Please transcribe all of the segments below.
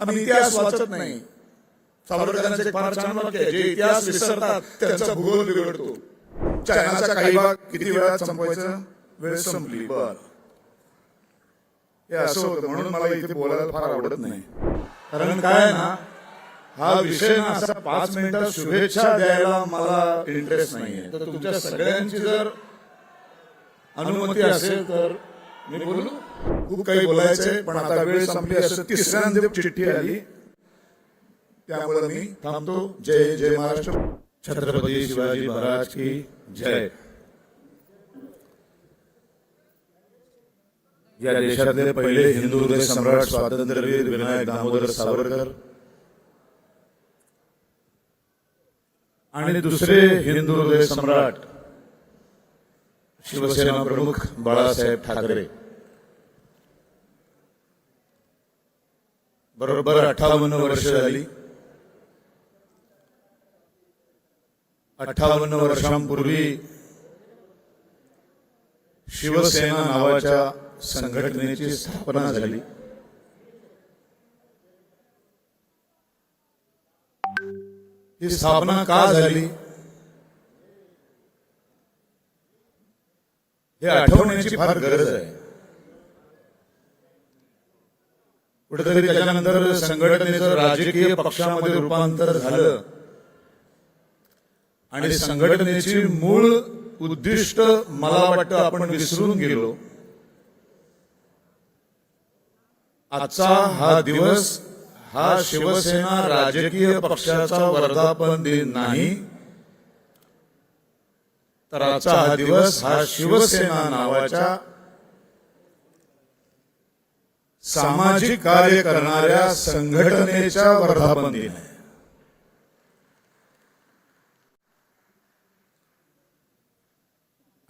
आम्ही इतिहास वाचत नाही. सावरकरांचे एक फार छान वाक्य आहे जे इतिहास विसरतात त्यांचा भूगोल बिघडतो. चायनाचा काही भाग किती वेळात संपवायचं? वेळ संपली बर. हे असं होतं म्हणून मला इथे बोलायला फार आवडत नाही. कारण काय ना हा विषय ना असा पाच मिनिटात शुभेच्छा द्यायला मला इंटरेस्ट नाहीये. तर तुमच्या सगळ्यांची जर अनुमती असेल तर मी बोलू? खूप काही बोलायचंय पण आता वेळ संपली असं तिसऱ्यांदा चिठ्ठी आली. त्यामुळे मी थांबतो. जय जय महाराष्ट्र. छत्रपती शिवाजी महाराज की जय. या देशातले पहिले हिंदू हृदय सम्राट स्वातंत्र्यवीर विनायक दामोदर सावरकर आणि दुसरे हिंदू हृदय सम्राट शिवसेना प्रमुख बाळासाहेब ठाकरे. बरोबर अठ्ठावन्न वर्ष झाली. अठ्ठावन्न वर्षांपूर्वी शिवसेना नावाच्या संघटनेची स्थापना झाली. ही स्थापना का झाली? हे आठवण्याची फार गरज आहे. कुठेतरी त्याच्यानंतर संघटनेचं राजकीय पक्षामध्ये रूपांतर झालं. आणि संघटनेची मूळ उद्दिष्ट मला वाटतं आपण विसरून गेलो. आजचा हा दिवस हा शिवसेना राजकीय पक्षाचा वर्धापन दिन नाही. तर आजचा हा दिवस हा शिवसेना नावाच्या सामाजिक कार्य करणाऱ्या संघटनेच्या वर्धापन दिन आहे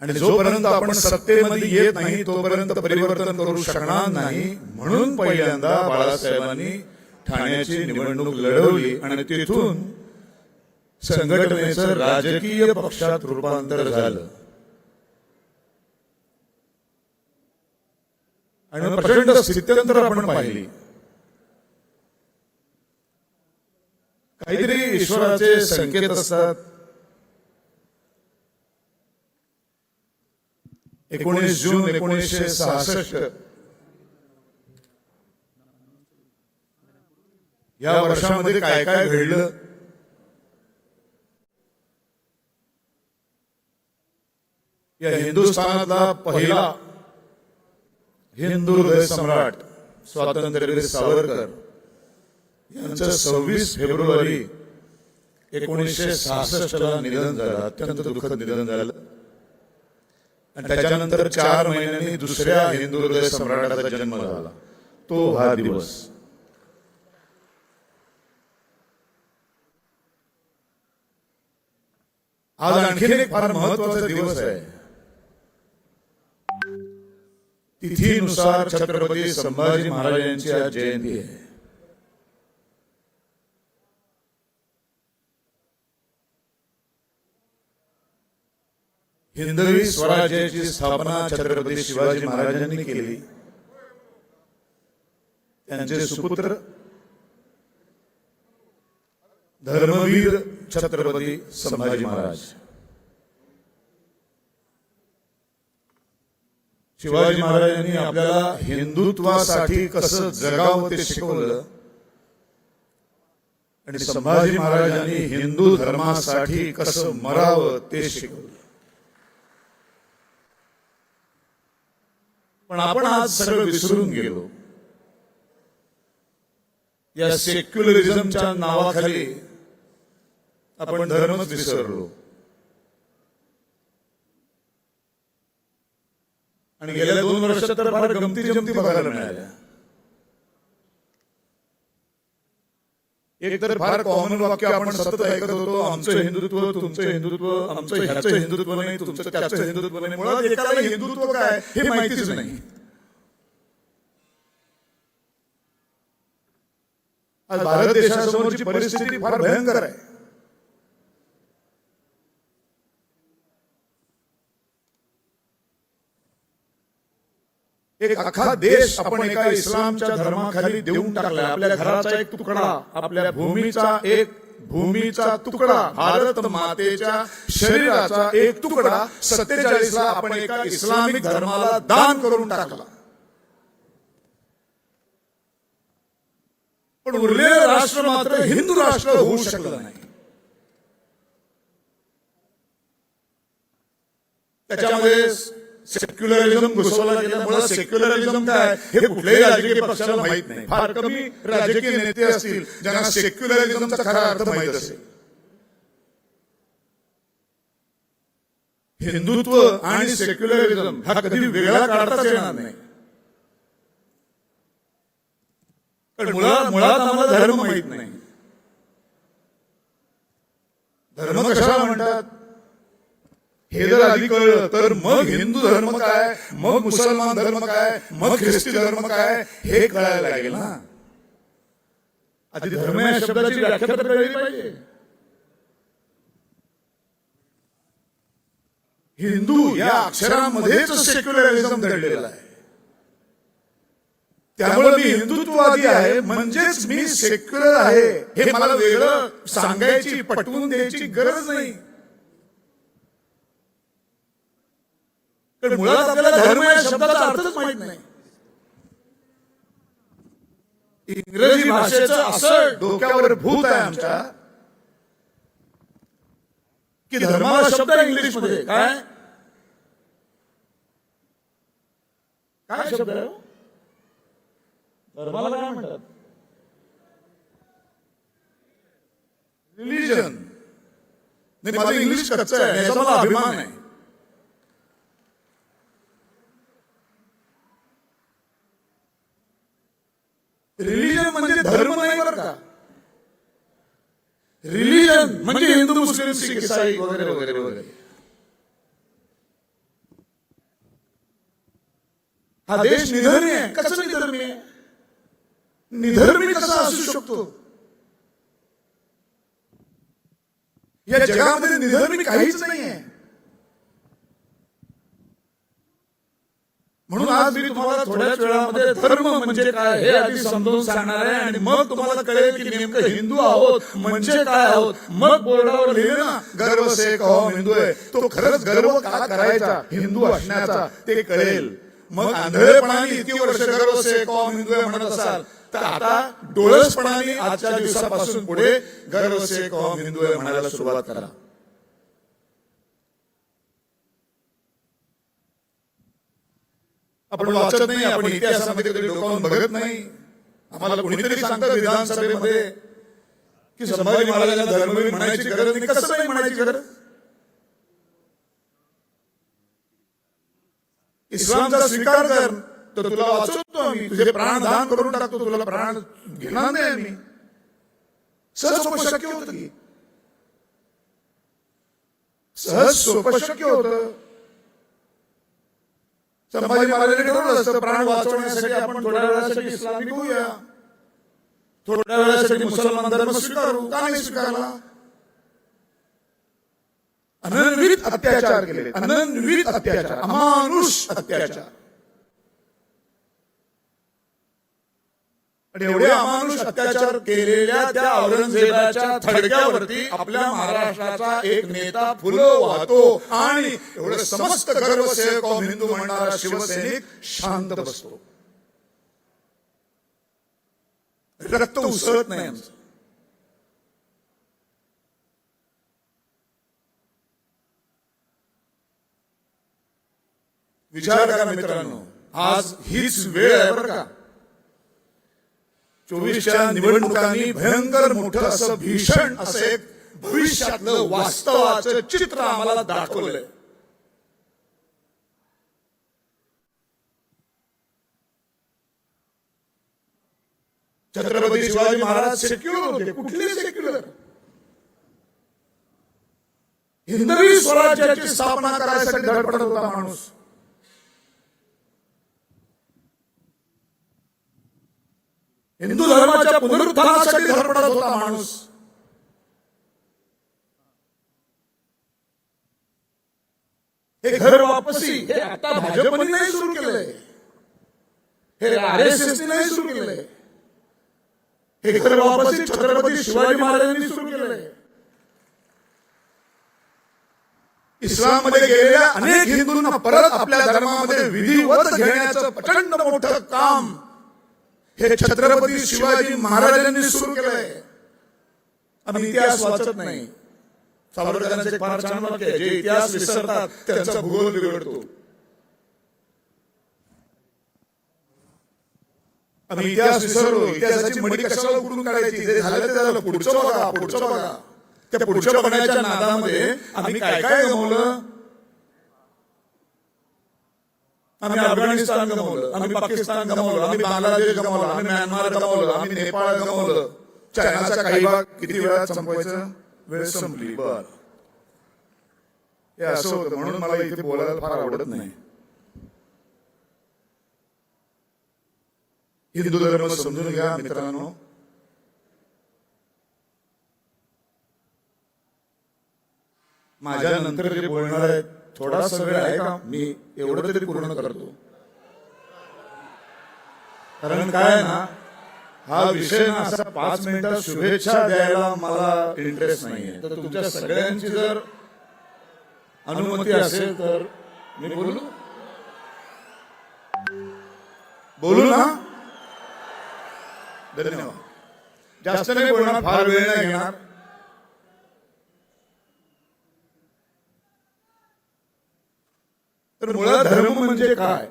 आणि जोपर्यंत आपण सत्तेमध्ये येत नाही तोपर्यंत परिवर्तन करू शकणार नाही. म्हणून पहिल्यांदा बाळासाहेबांनी ठाण्याची निवडणूक लढवली आणि तिथून संघटनेचं राजकीय पक्षात रूपांतर झालं. आणि प्रचंड स्थित्यंतर आपण पाहिली. काहीतरी ईश्वराचे संकेत असतात. एकोणीस जून एकोणीसशे सहासष्ट. या वर्षामध्ये काय काय घडलं? या हिंदुस्थानातला पहिला हिंदू हृदय सम्राट स्वातंत्र्यवीर सावरकर यांचं सव्वीस फेब्रुवारी एकोणीसशे सहासष्टला निधन झालं अत्यंत दुःखद निधन झालं. आणि त्याच्यानंतर चार महिन्यांनी दुसऱ्या हिंदू हृदय सम्राटाचा जन्म झाला. तो हा दिवस. आज आणखीन एक फार महत्त्वाचा दिवस आहे. तिथीनुसार छत्रपती संभाजी महाराजांची आज जयंती आहे. हिंदवी स्वराज्याची स्थापना छत्रपती शिवाजी महाराजांनी केली. त्यांचे सुपुत्र धर्मवीर छत्रपती संभाजी महाराज. शिवाजी महाराजांनी आपल्याला हिंदुत्वासाठी कसं जगावं ते शिकवलं. आणि संभाजी महाराजांनी हिंदू धर्मासाठी कसं मरावं ते शिकवलं. पण आपण आज सगळं विसरून गेलो. या सेक्युलरिझमच्या नावाखाली आपण धर्मच विसरलो. आणि गेल्या दोन वर्षात तर फार गमती जमती बघायला मिळाल्या. एक तर फार कॉमन वाक्य आपण सतत ऐकत होतो आमचं हिंदुत्व तुमचं हिंदुत्व आमचं ह्याचं हिंदुत्व नाही तुमचं त्याचं हिंदुत्व नाही. मुळात एकाला हिंदुत्व काय हे माहितीच नाही. आज भारत देशासमोरची परिस्थिती फार भयंकर आहे. एक अख्खा देश आपण एका इस्लामच्या धर्माखाली देऊन टाकलाय. आपल्या घराचा एक तुकडा आपल्या भूमीचा एक भूमीचा तुकडा भारत मातेच्या शरीराचा एक तुकडा सत्तेचाळीसला आपण एका इस्लामिक धर्माला दान करून टाकला. पण उरलेलं राष्ट्र मात्र हिंदू राष्ट्र होऊ शकलं नाही. त्याच्यामध्ये सेक्युलरिझम घुसवला गेल्यामुळे सेक्युलरिझम काय? हे कुठल्याही राजकीय पक्षाला माहीत नाही. फार कमी राजकीय नेते असतील ज्यांना सेक्युलरिझमचा खरा अर्थ माहीत असेल. हिंदुत्व आणि सेक्युलरिझम हा कधी वेगळा काढताच येणार नाही. पण मुळात मुळात आम्हाला धर्म माहीत नाही. धर्म कशाला म्हणतात? हे जर आधी कळलं तर मग हिंदू धर्म काय? मग मुसलमान धर्म काय? मग ख्रिस्ती धर्म काय? हे कळायला लागेल ना. आधी धर्म या शब्दाची व्याख्या तर कळली पाहिजे. हिंदू या अक्षरामध्येच सेक्युलरिझम दडलेला आहे. त्यामुळे मी हिंदुत्ववादी आहे म्हणजेच मी सेक्युलर आहे. हे मला वेगळं सांगायची पटवून द्यायची गरज नाही. पण मुळात आपल्याला धर्म या शब्दाचा अर्थच माहीत नाही. इंग्रजी भाषेचं असं डोक्यावर भूत आहे आमच्या. की धर्माला शब्द इंग्लिशमध्ये काय? काय? शब्द? आहे? धर्माला काय म्हणतात? रिलिजन नाही माझं इंग्लिश कच्चं आहे याचा मला अभिमान आहे रिलिजन म्हणजे धर्म नाही बरं का? रिलिजन म्हणजे हिंदू मुस्लिम सिख इसाई वगैरे वगैरे वगैरे. हा देश निधर्मी आहे. कसं निधर्मी आहे? निधर्मी कसा असू शकतो? या जगामध्ये निधर्मी काहीच नाही आहे म्हणून आज मी तुम्हाला थोड्याच वेळामध्ये धर्म म्हणजे काय हे आधी समजावून सांगणार आहे आणि मग तुम्हाला कळेल की नेमकं हिंदू आहोत म्हणजे काय आहोत? मग बोर्डावर लिहिले ना गर्व से कहो हिंदू आहे. तो खरंच गर्व का करायचा? हिंदू असण्याचा ते कळेल. मग आंधळेपणाने इतकी वर्ष गर्व से कहो हिंदू आहे म्हणत असाल. तर आता डोळसपणाने आजच्या दिवसापासून पुढे गर्व से कहो हिंदू आहे म्हणायला सुरुवात करा. आपण वाचत नाही आपण इतिहासामध्ये कधी डोकावून बघत नाही. आम्हाला कोणीतरी सांगतं विधानसभेमध्ये की संभाजी महाराजांना धर्मवीर म्हणायची गरज नाही. कसं नाही म्हणायची गरज? इस्लामचा स्वीकार कर तर तुला वाचवतो आम्ही. तुझे प्राण दान करून टाकतो तुला प्राण घेणार नाही आम्ही. सहज सोपं शक्य होतं की? सहज सोपं शक्य होतं. संभाजी महाराजांनी ठरवलं असतं प्राण वाचवण्यासाठी आपण थोड्या वेळासाठी इस्लामिक होऊया. थोड्या वेळासाठी मुसलमान धर्म स्वीकारू का नाही स्वीकारला? अनन्वित अत्याचार केले अनन्वित अत्याचार अमानुष अत्याचार. आणि एवढे अमानुष अत्याचार केलेल्या त्या औरंगजेबाच्या थडक्यावरती आपल्या महाराष्ट्राचा एक नेता फुलं वाहतो आणि एवढं समस्त गर्व सेवक हिंदू म्हणणारा शिवसैनिक शांत बसतो. रक्त उसळत नाही आमचं. विचार करा मित्रांनो आज हीच वेळ आहे बरं का? चोवीसच्या निवडणुकांनी भयंकर मोठं असं भीषण असं एक भविष्यातलं वास्तवाचं चित्र आम्हाला दाखवलंय. छत्रपती शिवाजी महाराज सेक्युलर होते कुठले सेक्युलर हिंदवी स्वराज्याची स्थापना करायसाठी धडपडत होता माणूस. हिंदू धर्माच्या पुनरुत्थानासाठी धडपडत होता माणूस. हे घर वापसी हे आता भाजपने नाही सुरू केलंय. हे आर एस एस नाही सुरू केलंय. हे घर वापसी छत्रपती शिवाजी महाराजांनी सुरू केलंय. इस्लाममध्ये गेलेल्या अनेक हिंदूंना परत आपल्या धर्मामध्ये विधिवत घेण्याचं प्रचंड मोठं काम हे छत्रपती शिवाजी महाराजांनी सुरू केलंय. आम्ही इतिहास वाचत नाही. सावरकरांचे फार छान वाक्य जे इतिहास विसरतात त्यांचा भूगोल बिघडतो. आम्ही इतिहास विसरलो इतिहासाची मडी कशाला उघडून काढायची? जे झालं ते झालं पुढचं बघा पुढचं बघा. त्या पुढच्या बघण्याच्या नादामध्ये आम्ही काय काय गमवलं आम्ही अफगाणिस्तान गमावलं आम्ही पाकिस्तान गमावलं आम्ही बांगलादेश गमावलं आम्ही म्यानमार गमावलं आम्ही नेपाळ गमावलं. चायनाचा काही भाग किती वेळात संपवायचं? वेळ संपली बर. हे असं होतं म्हणून मला इथे बोलायला फार आवडत नाही. हिंदू धर्म समजून घ्या मित्रांनो. माझ्या नंतर जे बोलणार आहेत थोडासा वेळ आहे का? मी एवढं तरी पूर्ण करतो. कारण काय आहे ना हा विषय ना असा पाच मिनिटात शुभेच्छा द्यायला मला इंटरेस्ट नाहीये. तर तुमच्या सगळ्यांची जर अनुमती असेल तर मी बोलू. बोलू ना? धन्यवाद. जास्त नाही बोलणार फार वेळ नाही घेणार. तर मुळात धर्म म्हणजे काय?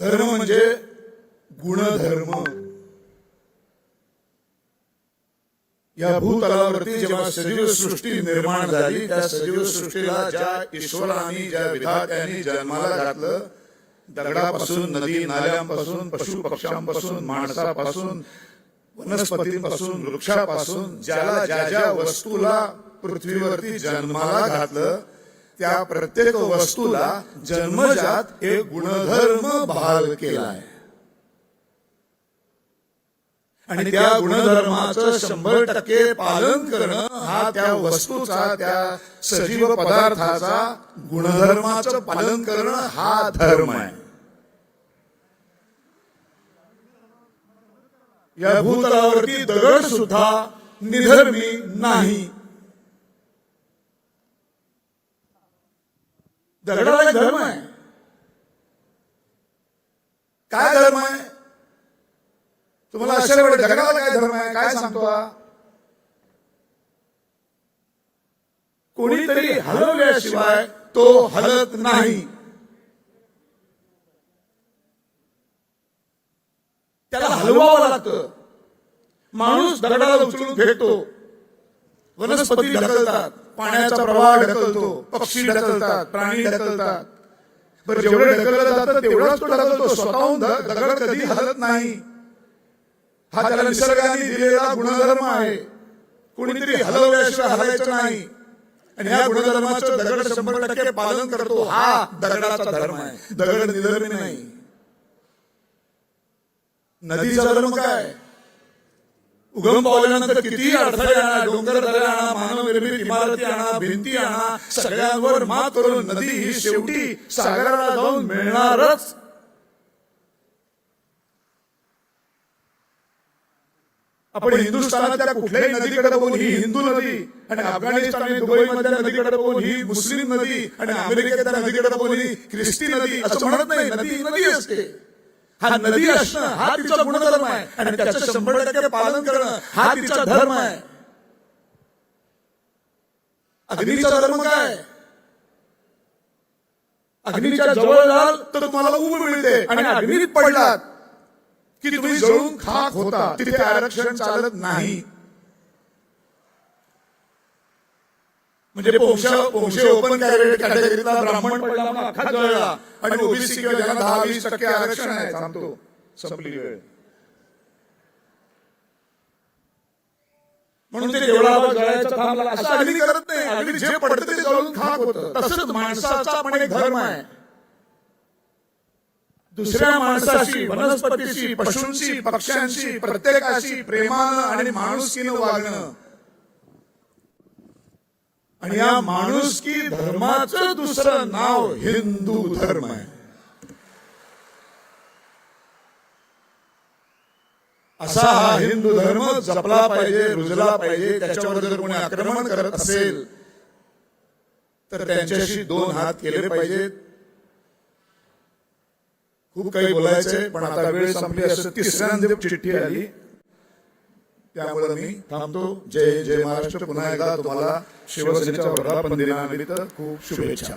धर्म म्हणजे गुणधर्म. या भूतलावरती जेव्हा सजीव सृष्टी निर्माण झाली त्या सजीव सृष्टीला ज्या ईश्वराने ज्या विधात्याने जन्माला घातलं दगडापासून नदी नाल्यांपासून पशु पक्ष्यांपासून माणसापासून वनस्पतींपासून वृक्षापासून ज्याला ज्या ज्या वस्तूला पृथ्वीवरती जन्माला घातलं त्या प्रत्येक वस्तूला जन्मजात एक गुणधर्म बहाल केलाय. आणि त्या गुणधर्माचं शंभर टक्के पालन करणं हा त्या वस्तूचा त्या सजीव पदार्थाचा गुणधर्माचं पालन करणं हा धर्म आहे. या भूतलावरती दगड सुद्धा निधर्मी नाही. दगडाला एक धर्म आहे. काय धर्म आहे? तुम्हाला अशा वेळी दगडाला काय धर्म आहे? काय सांगतो कोणीतरी हलवल्याशिवाय तो हलत नाही. त्याला हलवावं लागतं. माणूस दगडाला उचलून फेकतो. वनस्पती ढकलतात. पाण्याचा प्रवाह ढकलतो. पक्षी ढकलतात. प्राणी ढकलतात. बरं जेवढं ढकललं जातं तेवढाच तो ढकलतो. स्वतःहून दगड कधी हलत नाही. हा त्याला निसर्गाने दिलेला गुणधर्म आहे. कोणीतरी हलवल्याशिवाय हलायचं नाही. आणि या गुणधर्माचं दगड शंभर टक्के पालन करतो. हा दगडाचा धर्म आहे. दगड निधर्मी नाही. नदीचा धर्म काय? उगम पावल्यानंतर किती अडथळे आणा डोंगर दरे आणा मानवनिर्मित इमारती आणा भिंती आणा सगळ्यांवर मात करून नदी ही शेवटी सागराला जाऊन मिळणारच. आपण हिंदुस्थानातल्या कुठल्याही नदीकडे बघून ही हिंदू नदी आणि अफगाणिस्तान आणि दुबईमधल्या नदीकडे बघून ही मुस्लिम नदी आणि अमेरिकेतल्या नदीकडे बघून ही ख्रिस्ती नदी असं म्हणत नाही नदी नदी असते. हा नदी असणं हा तिचा गुणधर्म आहे. आणि त्याचं शंभर टक्के पालन करणं हा तिचा धर्म आहे. अग्नीचा धर्म काय? अग्नीच्या जवळ जाल तर तुम्हाला उब मिळते. आणि अग्नीत पडलात की तुम्ही जळून खाक होता. तिथे आरक्षण चालत नाही. म्हणजे पोंशा पोंशे ओपन कॅटेगरीतला ब्राह्मण पडला अख्खा जळला आणि ओबीसी किंवा ज्यांना दहा वीस टक्के आरक्षण आहे सांगतो संपली वेळ. म्हणून ते देवळावर जळायचं थांबला. असं अगदी करत नाही. अगदी जे पडतं ते जळून खाक होतं. तसंच माणसाचा पण एक धर्म आहे. दुसऱ्या माणसाशी वनस्पतीशी पशूंशी पक्ष्यांशी प्रत्येकाशी प्रेमानं आणि माणुसकीनं वागणं आणि या माणुसकी धर्माचं दुसरं नाव हिंदू धर्म आहे. असा हा हिंदू धर्म जपला पाहिजे रुजला पाहिजे त्याच्यावर जर कोणी आक्रमण करत असेल तर त्यांच्याशी दोन हात केले पाहिजेत. खूप काही बोलायचंय पण आता वेळ संपली असं तिसऱ्यांदा चिठ्ठी आली. त्यामुळे मी थांबतो. जय जय महाराष्ट्र. पुन्हा एकदा तुम्हाला शिवसेनेच्या वर्धापन दिनानिमित्त खूप शुभेच्छा.